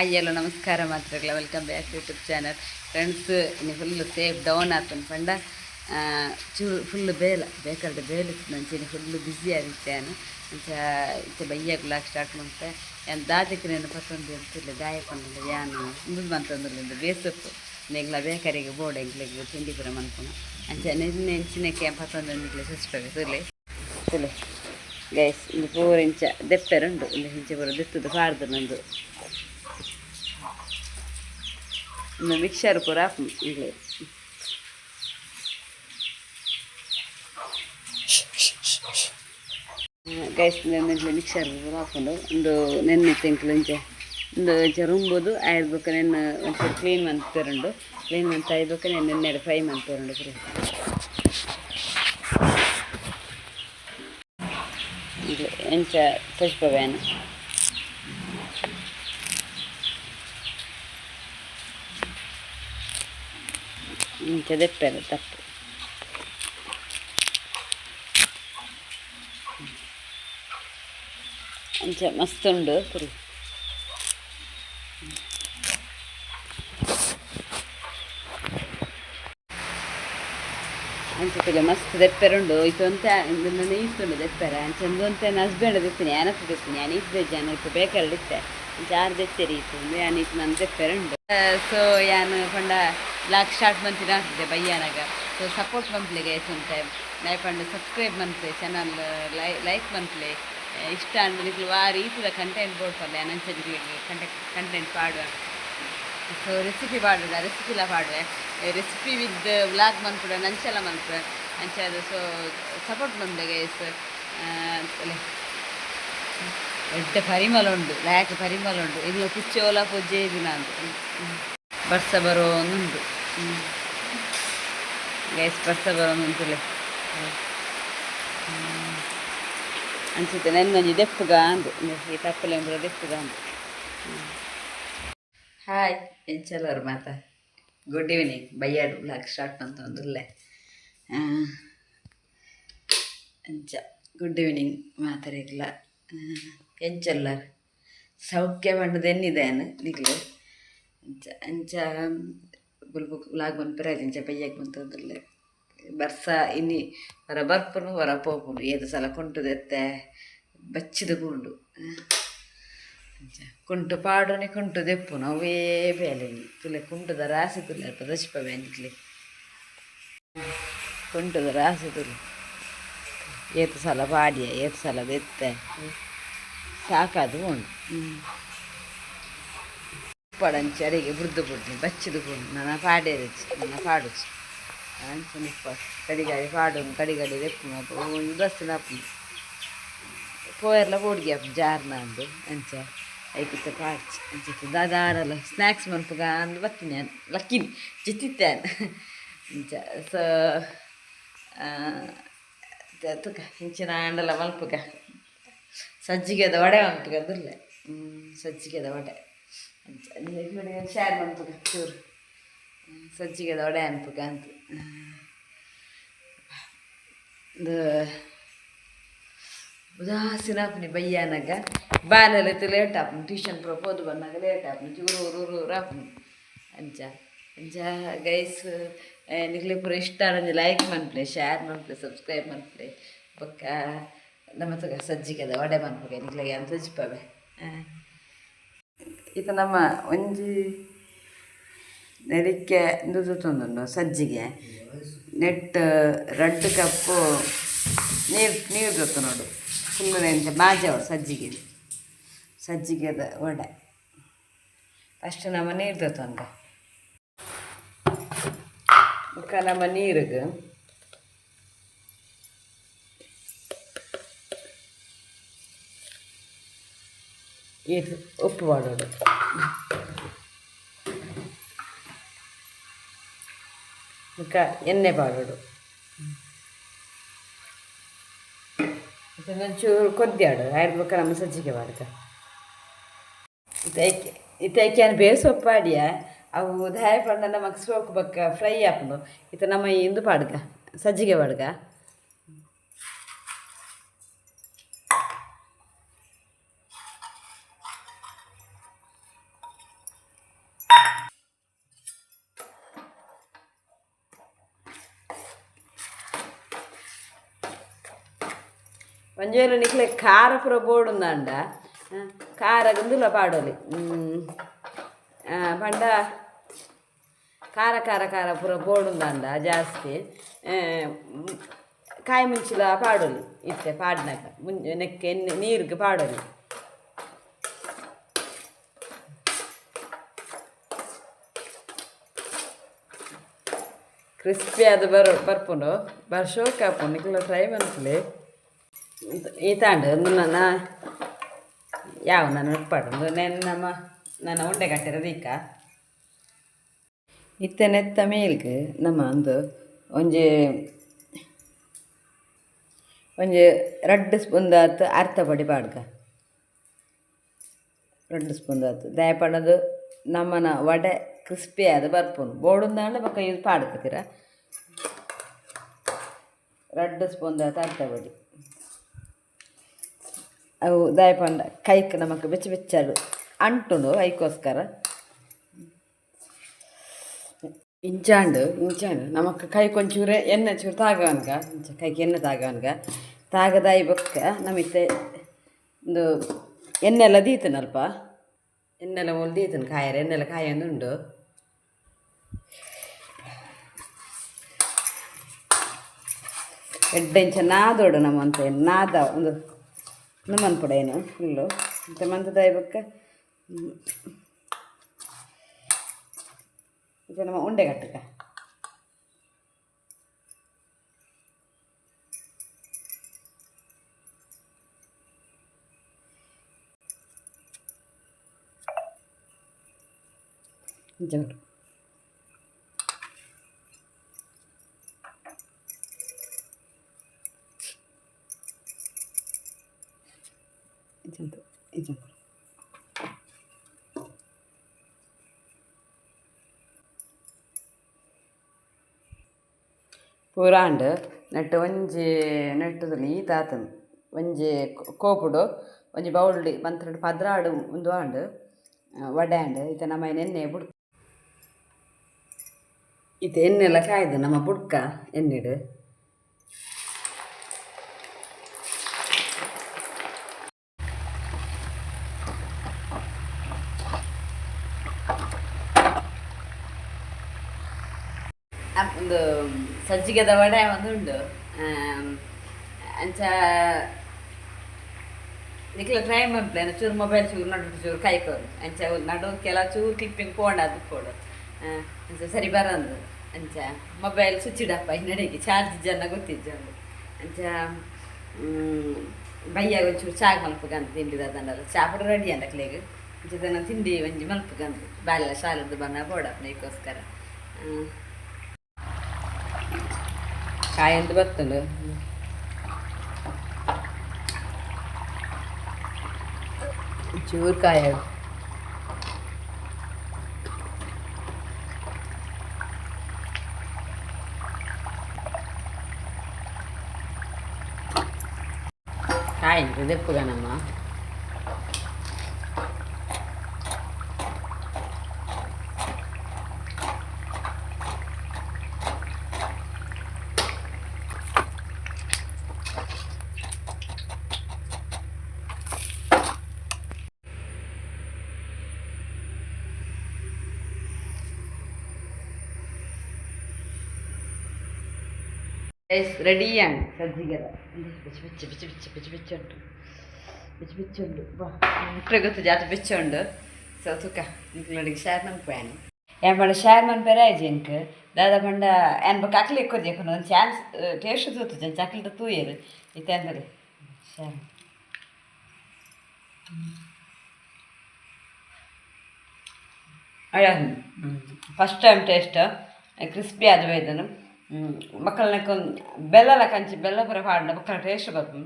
Hi, ಎಲ್ಲ ನಮಸ್ಕಾರ ಮಾತ್ರಗಳ. Welcome back YouTube channel friends ಇನ್ನು ಫುಲ್ಲು ಸೇಫ್ ಡೌನ್ ಆತನ ಪಂಡ. ಚೂರು ಫುಲ್ಲು ಬೇಲ. ಬೇಕಾದ್ರೆ ಬೇಲೆ ನಂಚಿನ ಫುಲ್ ಬ್ಯುಸಿ ಆಗಿತ್ತೇನು ಅಂಚ ಇತ್ತೆ ಬೈಯಾಗ್ಲಾಕ್ ಸ್ಟಾರ್ಟ್ ಮಾಡ್ತೆ ಏನು ದಾದಕ್ಕೆ ನೆನಪು ಪತ್ತೊಂದು ಇರ್ತಿಲ್ಲ ಗಾಯ ಕೊಂಡ ಯಾನು ಮುಂದೆ ಮಂತಂದಿಲ್ಲ ಬೇಸಪ್ಪು ನೆಗ್ಲ ಬೇಕರಿಗೆ ಬೋರ್ಡ್ ಎಂಗ್ಲಿಗೆ ತಿಂಡಿ ಪುರ ಮನ್ಪುಣ ಅಂಚ ನೆನ್ನೆ ನೆಂಚಿನಕ್ಕೆ ಪತ್ತೊಂದು ಅಂದಿಲ್ಲ ಸುಸ್ಬೇಕು ಸುಲೆ ಸುಲೆ ಗೈಸ್ ಇಲ್ಲಿ ಪೂರ ಇಂಚ ದೆಪ್ಪೆರುಂಡು. ಇಲ್ಲಿ ಹೆಂಚೆ ಪೂರ ದೆತ್ತದು ಪಾಡ್ದು ನಂದು. ಮಿಕ್ಸರ್ ಪೂರ ಇಲ್ಲಿ ಗೈಸ್ ನೆನ್ನೆ ಮಿಕ್ಸರ್ ಪೂರ ಹಾಕೊಂಡು ಒಂದು ನೆನ್ನೆ ತೆಂಕಲು ಇಂಚೆ ಒಂದು ಇಂಚೆ ರುಂಬುದು ಆಯ್ಬೇಕು ನೆನ್ನೆ ಒಂಚೂರು ಕ್ಲೀನ್ ಮಂತರುಂಡು ಕ್ಲೀನ್ ಮಂತ್ ಆಯ್ಬೇಕು ನೆನ್ನೆ ಫ್ರೈ ಮಂತ್ ಪೂರ ಇದು ಎಂಚ ಪುಷ್ಪವೇನ ತಪ್ಪು ಅಂಚ ಮಸ್ತ್ ಉಂಡು ಪುರಿ ಅಂಚೆ ಮಸ್ತ್ ದೆಪ್ಪೆರುಂಡು ಇತ್ತೊಂತ ನನ್ನ ಈಸ್ತುಂಡು ದೆಪ್ಪೆರ ಅಂಚಂದೊಂತೆ ಹಸ್ಬೆಂಡ್ ದಿತ್ತೀನಿ ಯಾನ ದಿತ್ತೀನಿ ನಾನು ಈಸ್ದೆ ಜನ ಇತ್ತು ಬೇಕಾದ್ರೆ ಇತ್ತೆ ಜಾರ್ ದೆತ್ತೆರಿ ಇತ್ತು ಯಾನ್ ಇತ್ತು ನನ್ನ ದೆಪ್ಪೆರುಂಡು ಸೊ ಯಾನು ಪಂಡ ಲಾಕ್ ಸ್ಟಾರ್ಟ್ ಮಂತಿನ ಆಗ್ತದೆ ಬಯ್ಯಾನಾಗ ಸೊ ಸಪೋರ್ಟ್ ಮಂತ್ಲಿಗೆ ಲೈಫ್ ಅಂಡ್ ಸಬ್ಸ್ಕ್ರೈಬ್ ಮಂತ್ಲಿ ಚಾನಲ್ ಲೈ ಲೈಕ್ ಮಂತ್ಲಿ ಇಷ್ಟ ಅಂದ್ರೆ ಆ ರೀತಿಯ ಕಂಟೆಂಟ್ ಬೋಡ್ಪಲ್ಲ ನಂಚನಿಗೆ ಕಂಟೆಂಟ್ ಕಂಟೆಂಟ್ ಪಾಡುವ. ಸೊ ರೆಸಿಪಿ ಪಾಡುದ ರೆಸಿಪಿಲ ಪಾಡುವೆ. ರೆಸಿಪಿ ವಿತ್ ವ್ಲಾಗ್ ಮನ್ಪುಡ ನಂಚಲ ಮನ್ಪುಡ ಅಂಚದು ಸೊ ಸಪೋರ್ಟ್ ಮಂತ್ಲಿ ಗೈಸ್ ಎಡ್ಡ ಪರಿಮಳ ಉಂಡು ಲ್ಯಾಕ್ ಪರಿಮಳ ಉಂಡು ಇನ್ನು ಕುಚ್ಚೋಲ ಪೂಜೆ ದಿನ ಅಂತ ಬರ್ಸ ಬರೋ ಉಂಟು. ಗೈಸ್ ಬರ್ಸ ಬರೋ ಅಂತಲೇ ಅನ್ಸುತ್ತೆ ಮಂಜು ದೆಪ್ಪುಗ ಅಂದು ಈ ತಪ್ಪಲೆ ಅಂದ್ರೆ ದೆಪ್ಪುಗ ಅಂದು ಹಾಯ್ ಎಂಚಲವ್ರು ಮಾತಾ. ಗುಡ್ ಈವ್ನಿಂಗ್ ಬಯ್ಯಾಡ್ ಬ್ಲಾಕ್ ಸ್ಟಾರ್ಟ್ ಅಂತ ಒಂದುಲ್ಲೆ. ಅಂಚ ಗುಡ್ ಈವ್ನಿಂಗ್ ಮಾತಾಡಿಲ್ಲ ಎಂಚಲ್ಲರ್. ಸೌಖ್ಯ ಬಂಡದು ಅನ್ನ ನಿಗ್ಲು. ಅಂಚ ಅಂಚ ಬುಲ್ಬು ಬ್ಲಾಗ್ ಬಂದ್ಪರೆ ಅಂಚ ಬಯ್ಯಕ್ಕೆ ಬಂತಂದುಲ್ಲೆ ಬರ್ಸ, ಇನ್ನಿ ಹೊರ ಬರ್ಪುನು ಹೊರ ಪೋಪುನು ಏದು ಸಲ ಕುಂಟುದೆತ್ತೆ? ಬಚ್ಚಿದ ಕೂಂಡು ಕುಂಟು ಪಾಡೋನಿ, ಕುಂಟು ದೆಪ್ಪುನು ಅವೇ ಬೇಲೆನಿ ತುಲೆ ಕುಂಟುದ ರಾಸಿ ತುಲೆ. ಪ್ರದರ್ಶಿಪ ಬೇನಿಕ್ಲಿ ಕುಂಟುದ ರಾಸಿ ತುಲೆ. ಏತು ಸಲ ಪಾಡಿಯ ಏತು ಸಲ ದೆತ್ತೆ. ಸಾಕಾದು ಉಂಡು ಪಡಂಚಿ ಅಡಿಗೆ ಬುಡ್ದು ಬುಡ್ದು ಬಚ್ಚಿದು ಬುಡ್ದು ನನ್ನ ಪಾಡೇ ರಚಿ, ನನ್ನ ಪಾಡು ಅಂಚ ನಿಪ್ಪ ಕಡಿಗಾಡಿ ಪಾಡು ಕಡಿಗಾಡಿ ದೆಪ್ಪು ಒಂದು ಬಸ್ ನಪ್ಪು ಪೋಯರ್ಲ ಬೋಡ್ಗೆ ಅಪ್ಪ ಜಾರ್ನ ಅಂದು. ಅಂಚ, ಐಕಿತ್ತ ಪಾಡ್ಚಿ. ಅಂಚಿತ್ತು ದಾದಾರಲ್ಲ ಸ್ನ್ಯಾಕ್ಸ್ ಮನ್ಪುಗ ಅಂದು ಬತ್ತೀನಿ ಅನ್ ಲಕ್ಕಿನಿ ಜಿತ್ತಿತ್ತೇನ್ ಅಂಚ, ಸೊ ತುಕ, ಇಂಚಿನ ಆಂಡಲ ಮಲ್ಪುಗ. ಸಜ್ಜಿಗೆದ ವಡೆ ಮಲ್ಪುಗ ಅದುರ್ಲೆ. ಸಜ್ಜಿಗೆದ ವಡೆ. ಅಂಚ ಶೇರ್ ಮಲ್ಪುಗ ಚೂರು. ಸಜ್ಜಿಗೆದ ವಡೆ ಅನ್ಪುಗ ಅಂತ. ಇದು ಉದಾಸೀನ ಆಪುನಿ ಬಯ್ಯಾನಾಗ ಬಾಲೆಲ್ಲ ಲೇಟ್ ಆಪುನಿ. ಟ್ಯೂಷನ್ ಪೂರ ಪೋದು ಬಂದಾಗ ಲೇಟ್ ಆಪುನಿ. ಚೂರು, ಊರು ಊರು ಆಪುನಿ. ಅಂಚ ಅಂಚ ಗೈಸ್ ನಿಗ್ಲೆ ಪೂರ ಇಷ್ಟ ಅಂದ್ರೆ ಲೈಕ್ ಮನ್ಪ್ಲೆ ಶೇರ್ ಮನ್ಪ್ಲೆ ಸಬ್ಸ್ಕ್ರೈಬ್ ಮನ್ಪ್ಲೆ ಪಕ್ಕ ನಮ್ಮ ಸಜ್ಜಿಗೆ ಅದ ಒಡೆ ಮಾಡ್ಬೇಕು ನಿಗ್ಲಿಗೆ ಅಂತ ಸಜ್ಜಿಪವೆ ಇದು ನಮ್ಮ ಒಂಜಿ ನೆರಿಕೆ ಇಂದು ಸಜ್ಜಿಗೆ. ನೆಟ್ ರೆಡ್ ಕಪ್ಪು, ನೀರು ನೀರು ಗೊತ್ತು ನೋಡು. ಫುಲ್ಲು ಎಂತ ಮಾಜೆ ಅವಳು ಸಜ್ಜಿಗೆ ಸಜ್ಜಿಗೆದ ವಡೆ. ಫಸ್ಟ್ ನಮ್ಮ ನೀರು ತೊಂದ ಮುಖ ನಮ್ಮ ನೀರಿಗೆ. ಇದು ಉಪ್ಪು ಮಾಡೋದು. ಈಗ ಎಣ್ಣೆ ಮಾಡೋದು ಒಂಚೂರು ಕೊದ್ದಾಡು ಆಯ್ರ್ಬೇಕ ನಮ್ಮ ಸಜ್ಜಿಗೆ ಮಾಡ್ಕ. ಇದಕ್ಕೆ ಇದಕ್ಕೆ ಏನು ಬೇಸೊಪ್ಪು ಪಾಡಿಯ ಅವು ದಾಯ ಪಂಡ ನಮಗೆ ಸೋಕು ಬಕ್ಕ ಫ್ರೈ ಆಪನು ಇತ ನಮ್ಮ ಇಂದು ಪಾಡ್ಗ ಸಜ್ಜಿಗೆ ಪಾಡ್ಗ ಖಾರ ಪೂರ ಬೋಡುಂದಾಂಡ. ಖಾರ ಗಂದುಲ ಪಾಡೋಲಿ. ಆ, ಪಂಡ ಖಾರ ಖಾರ ಖಾರ ಪೂರ ಬೋಡುಂದಾಂಡ ಜಾಸ್ತಿ. ಕಾಯಿ ಮುಂಚಿಲ ಪಾಡೋಲಿ ಇತ್ತೆ ಪಾಡ್ನಾಗ. ಮುಂಜೆ ನೆಕ್ಕೆ ನೀರಿಗೆ ಪಾಡೋಲಿ. ಕ್ರಿಸ್ಪಿ ಅದು ಬರೋ ಬರ್ಪುಂಡು. ಬರ್ ಶೋಕ್ ಹಾಪುಂಡು ನಿಕ್ಲ ಟ್ರೈ ಮನ್ಸ್ಲಿ ಈ ತಾಂಡು ಒಂದು ನನ್ನ ಯಾವ ನಾನು ಉಟ್ಪಾಡು ನೆನ್ ನಮ್ಮ, ನನ್ನ ಉಂಡೆ ಕಟ್ಟಿರೋದು ಈಕ ಇತ್ತೆ ನೆತ್ತ ಮೇಲ್ಗೆ ನಮ್ಮ ಒಂದು, ಒಂಜಿ ಒಂಜಿ ರಡ್ಡ್ ಸ್ಪೂನ್ ಆತು ಅರ್ಥ ಪಡಿ ಪಾಡ್ಗ. ರಡ್ಡ್ ಸ್ಪೂನ್ ಆತು. ದಯಪಡದು ನಮ್ಮನ ವಡೆ ಕ್ರಿಸ್ಪಿ ಆದ ಬರ್ಪುನು. ಬೋಡುಂದಾಂಡ ಪಕ್ಕ ಇದು ಪಾಡ್ಕತ್ತೀರ ರಡ್ಡ್ ಸ್ಪೂನ್ ಆತು ಅರ್ಥ ಪಡಿ. ಅವು ದಯಪಂಡ. ಕೈಕ್ ನಮಕ್ ಬೆಚ್ಚ ಬೆಚ್ಚಡು ಅಂಟುಂಡು ಐಕೋಸ್ಕರ ಇಂಚಾಂಡು ಇಂಚಾಂಡು. ನಮಕ್ ಕೈ ಕೊಂಚೂರೆ ಎಣ್ಣೆ ಚೂರು ತಾಗವನ್ಗ. ಇಂಚ ಕೈಗೆ ಎಣ್ಣೆ ತಾಗವನ್ಗ. ತಾಗದಾಯಿ ಬೊಕ್ಕ ನಮಿತ್ತೆ ಒಂದು ಎಣ್ಣೆ ಎಲ್ಲ ದೀತನಲ್ಪ. ಎಣ್ಣೆಲ್ಲ ಮೂಲ ದೀತನು ಕಾಯರ. ಕಾಯೊಂದುಂಡು. ಎಡ್ಡೆ ಇಂಚ ನಾದೋಡು ನಮ್ಮಂತೆ ನಾದ ಒಂದು ನಮ್ಮನ್ ಪುಡ ಏನು ಫುಲ್ಲು ಮತ್ತು ಮಂತದಾಯಿ ಬೊಕ್ಕ ಇದು ನಮ್ಮ ಉಂಡೆ ಕಟ್ಟಕ ಜೋರು ಪೂರಾಂಡ್, ನೆಟ್ಟ್ ಒಂಜಿ ನೆಟ್ಟುದಲ್ಲಿ ಈತ ಆತನು ಒಂಜಿ ಕೋಪುಡು, ಒಂಜಿ ಬೌಲ್ಡ್, ಮಂತ್ರೆಡ್ ಪದ್ರಾಡ್ ಉಂದು ಆಂಡ್ ವಡೆ ಆಂಡ್, ಇತ ನಮ್ಮ ಎಣ್ಣೆ ಬುಡ್. ಇತ ಎಣ್ಣೆ ಎಲ್ಲ ಕಾಯ್ದು ನಮ್ಮ ಬುಡ್ಕ ಎಣ್ಣೆಡು. ಒಂದು ಸಜ್ಜಿಗೆದ ವಡೆ ಒಂದು ಉಂಡು ಅಂಚ ನಿಕ್ಲ ಟ್ರೈ ಮಾಡ್ಲೇನು ಚೂರು ಮೊಬೈಲ್ ಚೂರು ನಡು ಚೂರು ಕಾಯ್ಕೋರು ಅಂಚ ನಡು ಕೆಲ ಚೂರು ಕ್ಲಿಪ್ಪಿಂಗ್ ಪೋಂಡ ಅದು ಕೊಡು. ಅಂಚ ಸರಿ ಬರಂದು. ಅಂಚ ಮೊಬೈಲ್ ಇಡಪ್ಪ ಹಿನ್ನಡೆಗೆ ಚಾರ್ಜ್ ಜನ ಗೊತ್ತಿದ್ದು ಅಂಚ ಬಯ್ಯ ಒಂಚೂರು ಚಾಗ್ ಮಲ್ಪಗಂತ ತಿಂಡಿದ ಅದನ್ನೆಲ್ಲ ಚಾ ಪುಡ ರೆಡಿ ಅಂದ ಕ್ಲೇಗ್ ಅಂಚ ತಿಂಡಿ ಒಂಜಿ ಮಲ್ಪಗಂತ. ಬಾಲ್ಯ ಶಾಲೆದು ಬಣ್ಣ ಬೋಡಪ್ಪ ನೀಕೋಸ್ಕರ ఛాయ్ ఎంత పెడుతుండు చూరుకాయ కాయ ఎంత తెప్పుగానా പിച്ച് പിച്ചുണ്ട് മുട്ടകത്ത് ಜಾತಿ പിച്ചുണ്ട് ಸೊ ತುಕ ನಿಕ್ಲೋಡಿಗೆ ಶೇರ್ ಮನ್ಪೇನು ಏನ್ ಪಂಡ ಶೇರ್ ಮನ್ಪೇರ ಆಯ್ತು ಎಂಕ್ ದಾದ ಪಂಡ ಏನ್ ಬಕ್ಕ ಅಕ್ಲಿ ಎಕ್ಕೋದು ಒಂದು ಚಾನ್ಸ್ ಟೇಸ್ಟ್ ತೂತು ಜನ ಚಕ್ಲಿದ ತೂಯರು ಇತ್ತೆ ಅಂದರೆ ಶೇರ್ ಅಯ್ಯ ಫಸ್ಟ್ ಟೈಮ್ ಟೇಸ್ಟ್ ಕ್ರಿಸ್ಪಿ ಆದ ಇದನ್ನು ಮಕ್ಕಳನ್ನ ಬೆಲ್ಲಲ ಕಂಚಿ ಬೆಲ್ಲ ಪುರ ಪಾಡಿನ ಮಕ್ಕಳ ಟೇಸ್ಟ್ ಬರ್ಪು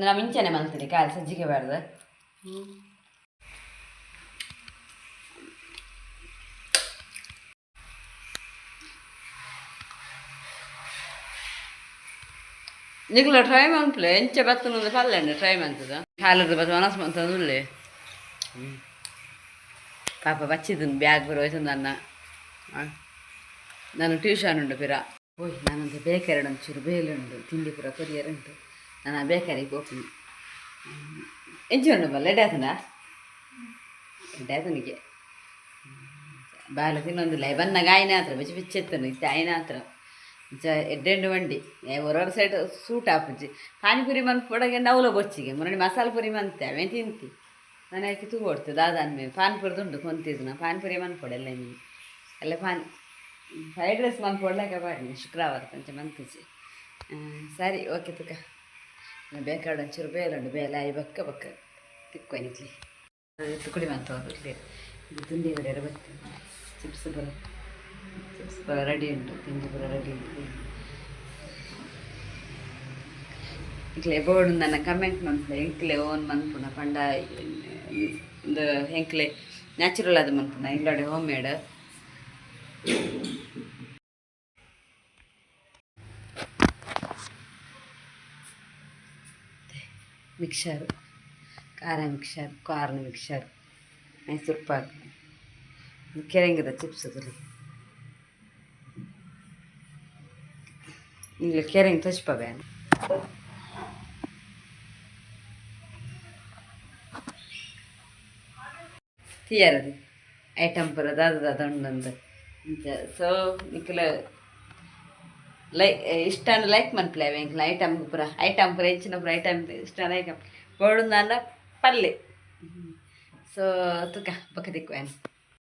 ನಾವು ಇಂಚನೆ ಮಲ್ತೀನಿ ಕಾಲು ಸಜ್ಜಿಗೆ ಬಾರ್ದು ನಿಗ್ಲ ಟ್ರೈ ಮಾಡ್ಪ್ಲೆ ಎಂಚ ಬತ್ತನೊಂದು ಪಲ್ಲೆ ಟ್ರೈ ಮಾಡ್ತದ ಹಾಲದ ಬತ್ತ ಮನಸ್ಸು ಮಂತಂದುಲ್ಲೆ ಪಾಪ ಬಚ್ಚಿದನು ಬ್ಯಾಗ್ ಬರೋಯ್ತು ನನ್ನ ನಾನು ಟ್ಯೂಷನ್ ಉಂಡು ಪಿರ. ಓಯ್ ನಾನಂತ ಬೇಕರಿ ಒಂಚೂರು ಉಂಡು ತಿಂಡಿ ಪುರ, ಕೊರಿಯರ್ ಉಂಟು. ನಾನು ಬೇಕರಿಗೆ ಹೋಗ್ತೀನಿ. ಎಂಚು ಉಂಡು ಬಲ್ಲ ಎಡೆ ಆತನ ಎಡೆ ಆತನಿಗೆ ಬಾಲ ತಿನ್ನೊಂದಿಲ್ಲ ಬನ್ನಾಗ ಆಯ್ನ ಹತ್ರ ಬೆಚ್ಚ ಬೆಚ್ಚೆತ್ತನು ಇತ್ತು ಆಯ್ನ ಹತ್ರ ಎಡ್ಡೆಂಡು ಮಂಡಿ. ಹೊರಗಡೆ ಸೈಡ್ ಸೂಟ್ ಹಾಪುಜ್ಜಿ ಪಾನಿಪುರಿ ಮನ್ ಪೊಡಗೆ ನವಲ ಬೊಚ್ಚಿಗೆ. ಮೊನ್ನೆ ಮಸಾಲೆ ಪುರಿ ಮಂತೆ ಅವೇ ತಿಂತಿ. ನಾನು ಹಾಕಿ ತೂಗೊಡ್ತು ದಾದಾನ ಮೇಲೆ ಪಾನಿಪುರಿ ದುಂಡು ಕೊಂತಿದ್ದು ನಾ ಪಾನಿಪುರಿ ಮನ್ಕೊಡೆಲ್ಲ ನೀನು ಎಲ್ಲ ಪಾನ್ ಫ್ರೈಡ್ ರೈಸ್ ಮನ್ಕೊಡ್ಲಾಕ ಬಾರಿ ಶುಕ್ರವಾರ ಕೊಂಚ ಮಂತಿಸಿ ಸರಿ, ಓಕೆ ತುಕ. ಬೇಕಾಡ ಒಂಚೂರು ಬೇಲುಂಡು ಬೇಲೆ ಆಯಿ ಬಕ್ಕ ಬಕ್ಕ ತಿಕ್ಕೊನಿಕ್ಲಿ ತುಕುಡಿ ಮಂತವ್ರು ಇಲ್ಲಿ. ಇದು ತಿಂಡಿ ಬರ ಬರ್ತೀನಿ ಚಿಪ್ಸ್ ಬರ ಚಿಪ್ಸ್ ಬರ ರೆಡಿ ಉಂಟು, ತಿಂಡಿ ಬರ ರೆಡಿ ಉಂಟು. ಇಕ್ಲೆ ಬೋರ್ಡ್ ನನ್ನ ಕಮೆಂಟ್ ಮನ್ಪುನ ಎಂಕ್ಲೆ ಓನ್ ಮನ್ಪುನ, ಪಂಡ ಒಂದು ಎಂಕ್ಲೆ ನ್ಯಾಚುರಲ್ ಅದು ಮನ್ಪುನ ಇಲ್ಲಡೆ ಹೋಮ್ ಮೇಡ್ ಮಿಕ್ಸರ್, ಖಾರ mixer, corn mixer, Mysuru pak. ಕೆರೆಂಗಿದ ಚಿಪ್ಸದಲ್ಲಿ ಇಲ್ಲ ಕೆರೆಂಗ್ ತಚ್ಪವೆ ತಿಯರದು. ಐಟಮ್ ಬರೋದು ಅದು ಅದೊಂದು ಸೊ ನಿಖಲ ಲೈಕ್ ಇಷ್ಟ ಲೈಕ್ ಮನ್ಪ್ಲೆ ಎಂಕ್ಲ ಐಟಮ್ ಪುರ ಐಟಮ್ ಪುರ ಹೆಚ್ಚಿನ ಪುರ ಐಟಮ್ ಇಷ್ಟ ಲೈಕ್ ಬೋಡು ನನ್ನ ಪಲ್ಲೆ ಸೊ ತುಕ ಬಕ್ಕ ದಿಕ್ಕು